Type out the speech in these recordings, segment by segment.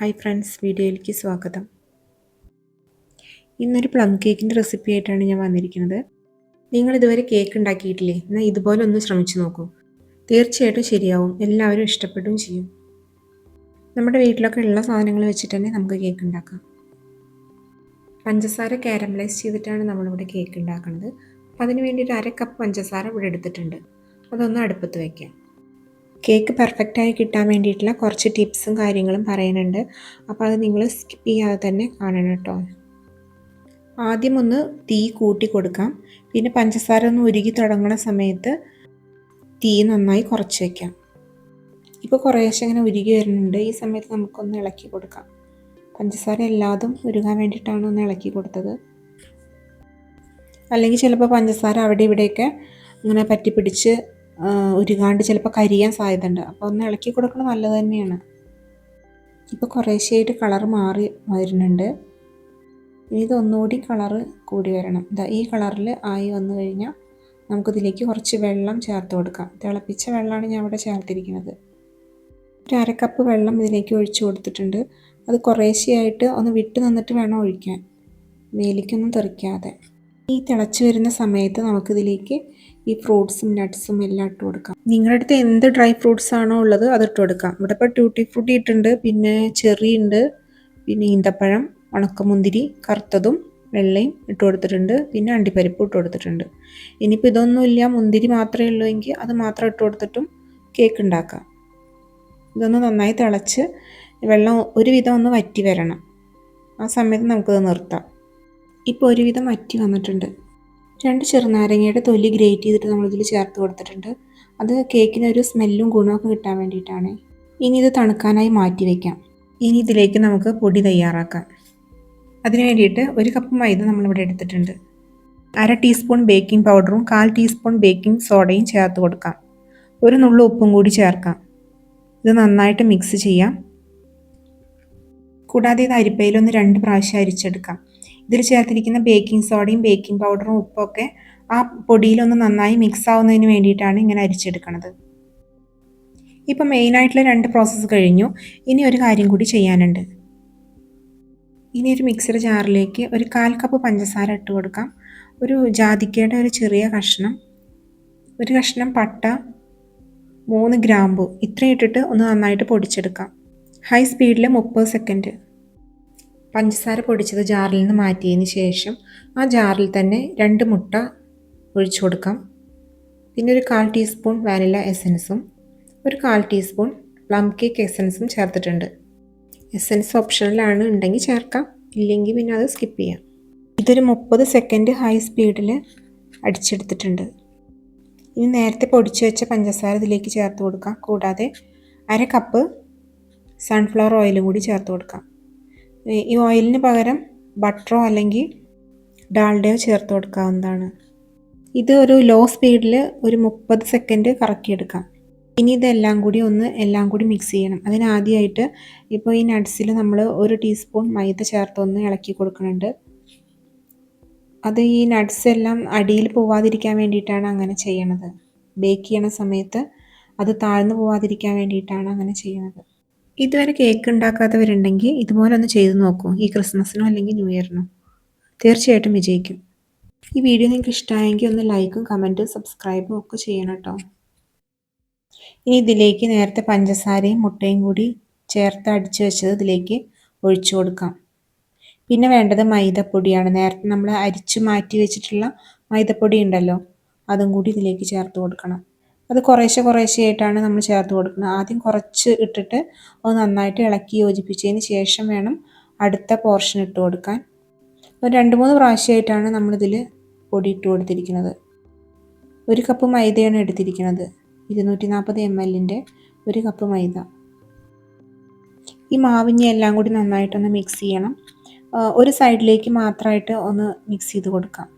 Hi friends വീഡിയോയിലേക്ക് സ്വാഗതം. ഇന്നൊരു പ്ലം കേക്കിന്റെ റെസിപ്പി ആയിട്ടാണ് ഞാൻ വന്നിരിക്കുന്നത്. നിങ്ങൾ ഇതുവരെ കേക്ക് ഉണ്ടാക്കിയിട്ടില്ലേ? എന്നാൽ ഇതുപോലെ ഒന്ന് ശ്രമിച്ചു നോക്കൂ. തീർച്ചയായിട്ടും ശരിയാവും. എല്ലാവരും ഇഷ്ടപ്പെടുകയും ചെയ്യും. നമ്മുടെ വീട്ടിലൊക്കെ ഉള്ള സാധനങ്ങൾ വെച്ചിട്ട് തന്നെ നമുക്ക് കേക്ക് ഉണ്ടാക്കാം. പഞ്ചസാര കാരമലൈസ് ചെയ്തിട്ടാണ് നമ്മളിവിടെ കേക്ക് ഉണ്ടാക്കുന്നത്. അപ്പോൾ അതിന് വേണ്ടിയിട്ട് അര കപ്പ് പഞ്ചസാര ഇവിടെ എടുത്തിട്ടുണ്ട്. അതൊന്ന് അടുപ്പത്ത് വയ്ക്കാം കേക്ക് പെർഫെക്റ്റായി കിട്ടാൻ വേണ്ടിയിട്ടുള്ള കുറച്ച് ടിപ്സും കാര്യങ്ങളും പറയുന്നുണ്ട്. അപ്പോൾ അത് നിങ്ങൾ സ്കിപ്പ് ചെയ്യാതെ തന്നെ കാണണം കേട്ടോ. ആദ്യം ഒന്ന് തീ കൂട്ടി കൊടുക്കാം. പിന്നെ പഞ്ചസാര ഒന്ന് ഉരുകി തുടങ്ങുന്ന സമയത്ത് തീ നന്നായി കുറച്ച് വയ്ക്കാം ഇപ്പോൾ കുറേശ്ശെ ഇങ്ങനെ ഉരുകി വരുന്നുണ്ട്. ഈ സമയത്ത് നമുക്കൊന്ന് ഇളക്കി കൊടുക്കാം. പഞ്ചസാര എല്ലാതും ഉരുകാൻ വേണ്ടിയിട്ടാണ് ഒന്ന് ഇളക്കി കൊടുത്തത്. അല്ലെങ്കിൽ ചിലപ്പോൾ പഞ്ചസാര അവിടെ ഇവിടെയൊക്കെ ഇങ്ങനെ പറ്റിപ്പിടിച്ച് ഉരുകാണ്ട് ചിലപ്പോൾ കരിയാൻ സാധ്യതയുണ്ട്. അപ്പോൾ ഒന്ന് ഇളക്കി കൊടുക്കുന്നത് നല്ലത് തന്നെയാണ്. ഇപ്പോൾ കുറേശ്ശെയായിട്ട് കളർ മാറി വരുന്നുണ്ട്. ഇനി ഇതൊന്നുകൂടി കളറ് കൂടി വരണം. ഇതാ ഈ കളറിൽ ആയി വന്നു കഴിഞ്ഞാൽ നമുക്കിതിലേക്ക് കുറച്ച് വെള്ളം ചേർത്ത് കൊടുക്കാം. തിളപ്പിച്ച വെള്ളമാണ് ഞാൻ ഇവിടെ ചേർത്തിരിക്കുന്നത്. ഒരു അരക്കപ്പ് വെള്ളം ഇതിലേക്ക് ഒഴിച്ചു കൊടുത്തിട്ടുണ്ട്. അത് കുറേശ്ശെയായിട്ട് ഒന്ന് വിട്ട് നിന്നിട്ട് വേണം ഒഴിക്കാൻ. മേലിക്കൊന്നും തെറിക്കാതെ. ഈ തിളച്ച് വരുന്ന സമയത്ത് നമുക്കിതിലേക്ക് ഈ ഫ്രൂട്ട്സും നട്ട്സും എല്ലാം ഇട്ട് കൊടുക്കാം. നിങ്ങളുടെ അടുത്ത് എന്ത് ഡ്രൈ ഫ്രൂട്ട്സ് ആണോ ഉള്ളത് അത് ഇട്ട് കൊടുക്കാം. ഇവിടെ ഇപ്പോൾ ട്യൂട്ടി ഫ്രൂട്ടി ഇട്ടുണ്ട് പിന്നെ ചെറി ഉണ്ട് പിന്നെ ഈന്തപ്പഴം ഉണക്കമുന്തിരി കറുത്തതും വെള്ളയും ഇട്ട് കൊടുത്തിട്ടുണ്ട് പിന്നെ അണ്ടിപ്പരിപ്പ് ഇട്ട് കൊടുത്തിട്ടുണ്ട്. ഇനിയിപ്പോൾ ഇതൊന്നുമില്ല മുന്തിരി മാത്രമേ ഉള്ളൂ എങ്കിൽ അത് മാത്രം ഇട്ട് കൊടുത്തിട്ടും കേക്ക് ഉണ്ടാക്കാം. ഇതൊന്ന് നന്നായി തിളച്ച് വെള്ളം ഒരുവിധം ഒന്ന് വറ്റി വരണം. ആ സമയത്ത് നമുക്കത് നിർത്താം. ഇപ്പോൾ ഒരുവിധം വറ്റി വന്നിട്ടുണ്ട്. രണ്ട് ചെറുനാരങ്ങയുടെ തൊലി ഗ്രേറ്റ് ചെയ്തിട്ട് നമ്മളിതിൽ ചേർത്ത് കൊടുത്തിട്ടുണ്ട്. അത് കേക്കിന് ഒരു സ്മെല്ലും ഗുണമൊക്കെ കിട്ടാൻ വേണ്ടിയിട്ടാണ്. ഇനി ഇത് തണുക്കാനായി മാറ്റി വയ്ക്കാം ഇനി ഇതിലേക്ക് നമുക്ക് പൊടി തയ്യാറാക്കാം. അതിന് വേണ്ടിയിട്ട് ഒരു കപ്പ് മൈദ നമ്മളിവിടെ എടുത്തിട്ടുണ്ട്. അര ടീസ്പൂൺ ബേക്കിംഗ് പൗഡറും കാൽ ടീസ്പൂൺ ബേക്കിംഗ് സോഡയും ചേർത്ത് കൊടുക്കാം. ഒരു നുള്ളു ഉപ്പും കൂടി ചേർക്കാം. ഇത് നന്നായിട്ട് മിക്സ് ചെയ്യാം. കൂടാതെ ഇത് അരിപ്പയിലൊന്ന് രണ്ട് പ്രാവശ്യം അരിച്ചെടുക്കാം. ഇതിൽ ചേർത്തിരിക്കുന്ന ബേക്കിംഗ് സോഡയും ബേക്കിംഗ് പൗഡറും ഉപ്പൊക്കെ ആ പൊടിയിലൊന്ന് നന്നായി മിക്സ് ആവുന്നതിന് വേണ്ടിയിട്ടാണ് ഇങ്ങനെ അരിച്ചെടുക്കുന്നത് ഇപ്പം മെയിനായിട്ടുള്ള രണ്ട് പ്രോസസ്സ് കഴിഞ്ഞു. ഇനി ഒരു കാര്യം കൂടി ചെയ്യാനുണ്ട്. ഇനി ഒരു മിക്സർ ജാറിലേക്ക് ഒരു കാൽ കപ്പ് പഞ്ചസാര ഇട്ട് കൊടുക്കാം. ഒരു ജാതിക്കയുടെ ഒരു ചെറിയ കഷ്ണം ഒരു കഷ്ണം പട്ട മൂന്ന് ഗ്രാമ്പു ഇത്രയും ഇട്ടിട്ട് ഒന്ന് നന്നായിട്ട് പൊടിച്ചെടുക്കാം. ഹൈ സ്പീഡിൽ മുപ്പത് സെക്കൻഡ് പഞ്ചസാര പൊടിച്ചത് ജാറിൽ നിന്ന് മാറ്റിയതിന് ശേഷം ആ ജാറിൽ തന്നെ രണ്ട് മുട്ട ഒഴിച്ചു കൊടുക്കാം. പിന്നെ ഒരു കാൽ ടീസ്പൂൺ വാനില എസൻസും ഒരു കാൽ ടീസ്പൂൺ പ്ലം കേക്ക് എസൻസും ചേർത്തിട്ടുണ്ട്. എസൻസ് ഓപ്ഷണലാണ് ഉണ്ടെങ്കിൽ ചേർക്കാം ഇല്ലെങ്കിൽ പിന്നെ അത് സ്കിപ്പ് ചെയ്യാം. ഇതൊരു മുപ്പത് സെക്കൻഡ് ഹൈ സ്പീഡിൽ അടിച്ചെടുത്തിട്ടുണ്ട്. ഇനി നേരത്തെ പൊടിച്ചു വെച്ച പഞ്ചസാര ഇതിലേക്ക് ചേർത്ത് കൊടുക്കാം. കൂടാതെ അര കപ്പ് സൺഫ്ലവർ ഓയിലും കൂടി ചേർത്ത് കൊടുക്കാം. ഈ ഓയിലിന് പകരം ബട്ടറോ അല്ലെങ്കിൽ ഡാൽഡയോ ചേർത്ത് കൊടുക്കാവുന്നതാണ്. ഇത് ഒരു ലോ സ്പീഡിൽ ഒരു മുപ്പത് സെക്കൻഡ് കറക്കിയെടുക്കാം. ഇനി ഇതെല്ലാം കൂടി ഒന്ന് എല്ലാം കൂടി മിക്സ് ചെയ്യണം. അതിനാദ്യമായിട്ട് ഇപ്പോൾ ഈ നട്ട്സിൽ നമ്മൾ ഒരു ടീസ്പൂൺ മൈദ ചേർത്ത് ഒന്ന് ഇളക്കി കൊടുക്കുന്നുണ്ട്. അത് ഈ നട്ട്സ് എല്ലാം അടിയിൽ പോവാതിരിക്കാൻ വേണ്ടിയിട്ടാണ് അങ്ങനെ ചെയ്യണത്. ബേക്ക് ചെയ്യണ സമയത്ത് അത് താഴ്ന്നു പോവാതിരിക്കാൻ വേണ്ടിയിട്ടാണ് അങ്ങനെ ചെയ്യുന്നത് ഇതുവരെ കേക്ക് ഉണ്ടാക്കാത്തവരുണ്ടെങ്കിൽ ഇതുപോലെ ഒന്ന് ചെയ്തു നോക്കൂ. ഈ ക്രിസ്മസിനോ അല്ലെങ്കിൽ ന്യൂ ഇയറിനോ. തീർച്ചയായിട്ടും വിജയിക്കും. ഈ വീഡിയോ നിങ്ങൾക്ക് ഇഷ്ടമായെങ്കിൽ ഒന്ന് ലൈക്കും കമന്റും സബ്സ്ക്രൈബും ഒക്കെ ചെയ്യണം കേട്ടോ. ഇനി ഇതിലേക്ക് നേരത്തെ പഞ്ചസാരയും മുട്ടയും കൂടി ചേർത്ത് അടിച്ചു വെച്ചത് ഇതിലേക്ക് ഒഴിച്ചു കൊടുക്കാം. പിന്നെ വേണ്ടത് മൈദപ്പൊടിയാണ്. നേരത്തെ നമ്മൾ അരിച്ചു മാറ്റി വെച്ചിട്ടുള്ള മൈദപ്പൊടി ഉണ്ടല്ലോ അതും കൂടി ഇതിലേക്ക് ചേർത്ത് കൊടുക്കണം. അത് കുറേശ്ശെ കുറേശ്ശെ ആയിട്ടാണ് നമ്മൾ ചേർത്ത് കൊടുക്കുന്നത്. ആദ്യം കുറച്ച് ഇട്ടിട്ട് അത് നന്നായിട്ട് ഇളക്കി യോജിപ്പിച്ചതിന് ശേഷം വേണം അടുത്ത പോർഷൻ ഇട്ട് കൊടുക്കാൻ. ഒരു രണ്ട് മൂന്ന് പ്രാവശ്യമായിട്ടാണ് നമ്മളിതിൽ പൊടി ഇട്ട് കൊടുത്തിരിക്കുന്നത്. ഒരു കപ്പ് മൈദയാണ് എടുത്തിരിക്കുന്നത്. ഇരുന്നൂറ്റി നാൽപ്പത് എം എല്ലിന്റെ ഒരു കപ്പ് മൈദ. ഈ മാവിഞ്ഞി എല്ലാം കൂടി നന്നായിട്ടൊന്ന് മിക്സ് ചെയ്യണം. ഒരു സൈഡിലേക്ക് മാത്രമായിട്ട് ഒന്ന് മിക്സ് ചെയ്ത് കൊടുക്കാം.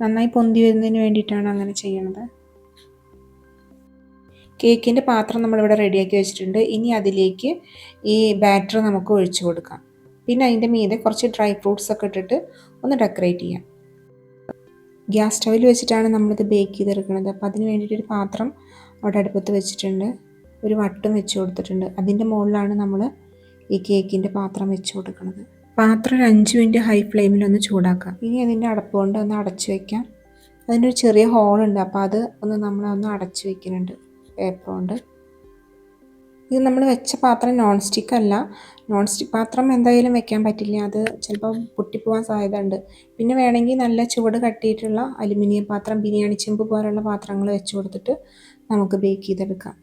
നന്നായി പൊന്തി വരുന്നതിന് വേണ്ടിയിട്ടാണ് അങ്ങനെ ചെയ്യുന്നത് കേക്കിന്റെ പാത്രം നമ്മളിവിടെ റെഡിയാക്കി വെച്ചിട്ടുണ്ട്. ഇനി അതിലേക്ക് ഈ ബാറ്റർ നമുക്ക് ഒഴിച്ചു കൊടുക്കാം. പിന്നെ അതിന്റെ മീതെ കുറച്ച് ഡ്രൈ ഫ്രൂട്ട്സ് ഒക്കെ ഇട്ടിട്ട് ഒന്ന് ഡെക്കറേറ്റ് ചെയ്യാം. ഗ്യാസ് സ്റ്റവിൽ വെച്ചിട്ടാണ് നമ്മളിത് ബേക്ക് ചെയ്തെടുക്കുന്നത്. അപ്പോൾ അതിന് വേണ്ടിയിട്ടൊരു പാത്രം അവിടെ അടുപ്പത്ത് വെച്ചിട്ടുണ്ട്. ഒരു വട്ടും വെച്ച് കൊടുത്തിട്ടുണ്ട്. അതിന്റെ മുകളിലാണ് നമ്മൾ ഈ കേക്കിന്റെ പാത്രം വെച്ച് കൊടുക്കുന്നത്. പാത്രം ഒരു അഞ്ച് മിനിറ്റ് ഹൈ ഫ്ലെയിമിൽ ഒന്ന് ചൂടാക്കാം. ഇനി അതിന്റെ അടപ്പ് കൊണ്ട് ഒന്ന് അടച്ചു വയ്ക്കാം അതിനൊരു ചെറിയ ഹോളുണ്ട് അപ്പോൾ അത് ഒന്ന് നമ്മൾ ഒന്ന് അടച്ചു വയ്ക്കുന്നുണ്ട് പേപ്പർ കൊണ്ട്. ഇത് നമ്മൾ വെച്ച പാത്രം നോൺ സ്റ്റിക്ക് അല്ല. നോൺ സ്റ്റിക്ക് പാത്രം എന്തായാലും വെക്കാൻ പറ്റില്ല. അത് ചിലപ്പോൾ പൊട്ടിപ്പോവാൻ സാധ്യത ഉണ്ട് പിന്നെ വേണമെങ്കിൽ നല്ല ചുവട് കട്ടിയിട്ടുള്ള അലുമിനിയം പാത്രം ബിരിയാണി ചെമ്പ് പോലുള്ള പാത്രങ്ങൾ വെച്ച് കൊടുത്തിട്ട് നമുക്ക് ബേക്ക് ചെയ്തെടുക്കാം.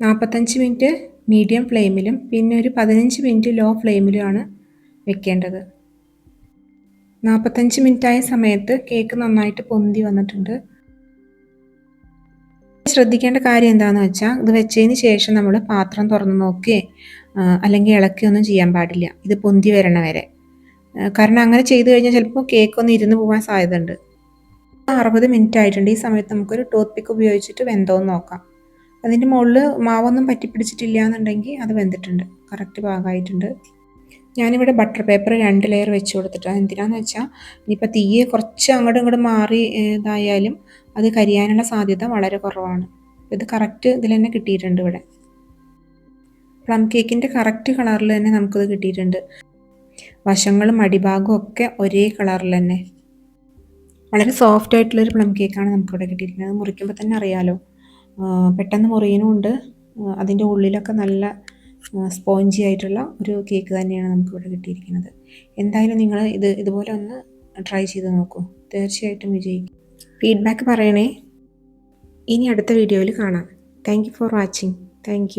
നാൽപ്പത്തഞ്ച് മിനിറ്റ് മീഡിയം ഫ്ലെയിമിലും പിന്നെ ഒരു പതിനഞ്ച് മിനിറ്റ് ലോ ഫ്ലെയിമിലുമാണ് വെക്കേണ്ടത്. നാൽപ്പത്തഞ്ച് മിനിറ്റായ സമയത്ത് കേക്ക് നന്നായിട്ട് പൊന്തി വന്നിട്ടുണ്ട്. ശ്രദ്ധിക്കേണ്ട കാര്യം എന്താണെന്ന് വെച്ചാൽ ഇത് വെച്ചതിന് ശേഷം നമ്മൾ പാത്രം തുറന്ന് നോക്കി അല്ലെങ്കിൽ ഇളക്കിയൊന്നും ചെയ്യാൻ പാടില്ല. ഇത് പൊന്തി വരണ വരെ. കാരണം അങ്ങനെ ചെയ്തു കഴിഞ്ഞാൽ ചിലപ്പോൾ കേക്ക് ഒന്ന് ഇരുന്ന് പോകാൻ സാധ്യതയുണ്ട്. അറുപത് മിനിറ്റ് ആയിട്ടുണ്ട്. ഈ സമയത്ത് നമുക്കൊരു ടൂത്ത് പിക്ക് ഉപയോഗിച്ചിട്ട് വെന്തോന്ന് നോക്കാം. അതിന്റെ മുകളിൽ മാവൊന്നും പറ്റിപ്പിടിച്ചിട്ടില്ല എന്നുണ്ടെങ്കിൽ അത് വെന്തിട്ടുണ്ട്. കറക്റ്റ് ഭാഗമായിട്ടുണ്ട് ഞാനിവിടെ ബട്ടർ പേപ്പർ രണ്ട് ലെയർ വെച്ച് കൊടുത്തിട്ടാണ് എന്തിനാന്ന് വെച്ചാൽ ഇനിയിപ്പോൾ തീയെ കുറച്ച് അങ്ങോട്ടും ഇങ്ങോട്ടും മാറി ഇതായാലും അത് കരിയാനുള്ള സാധ്യത വളരെ കുറവാണ്. ഇത് കറക്റ്റ് ഇതിൽ തന്നെ കിട്ടിയിട്ടുണ്ട് ഇവിടെ. പ്ലം കേക്കിന്റെ കറക്റ്റ് കളറിൽ തന്നെ നമുക്കിത് കിട്ടിയിട്ടുണ്ട്. വശങ്ങളും അടിഭാഗവും ഒക്കെ ഒരേ കളറിൽ തന്നെ. വളരെ സോഫ്റ്റ് ആയിട്ടുള്ളൊരു പ്ലം കേക്കാണ് നമുക്കിവിടെ കിട്ടിയിരിക്കുന്നത് മുറിക്കുമ്പോൾ തന്നെ അറിയാലോ. പെട്ടെന്ന് ഉണ്ട്. അതിന്റെ ഉള്ളിലൊക്കെ നല്ല സ്പോഞ്ചി ആയിട്ടുള്ള ഒരു കേക്ക് തന്നെയാണ് നമുക്കിവിടെ കിട്ടിയിരിക്കുന്നത്. എന്തായാലും നിങ്ങൾ ഇത് ഇതുപോലെ ഒന്ന് ട്രൈ ചെയ്ത് നോക്കൂ. തീർച്ചയായിട്ടും വിജയിക്കും. ഫീഡ്ബാക്ക് പറയണേ. ഇനി അടുത്ത വീഡിയോയിൽ കാണാം. Thank for watching thank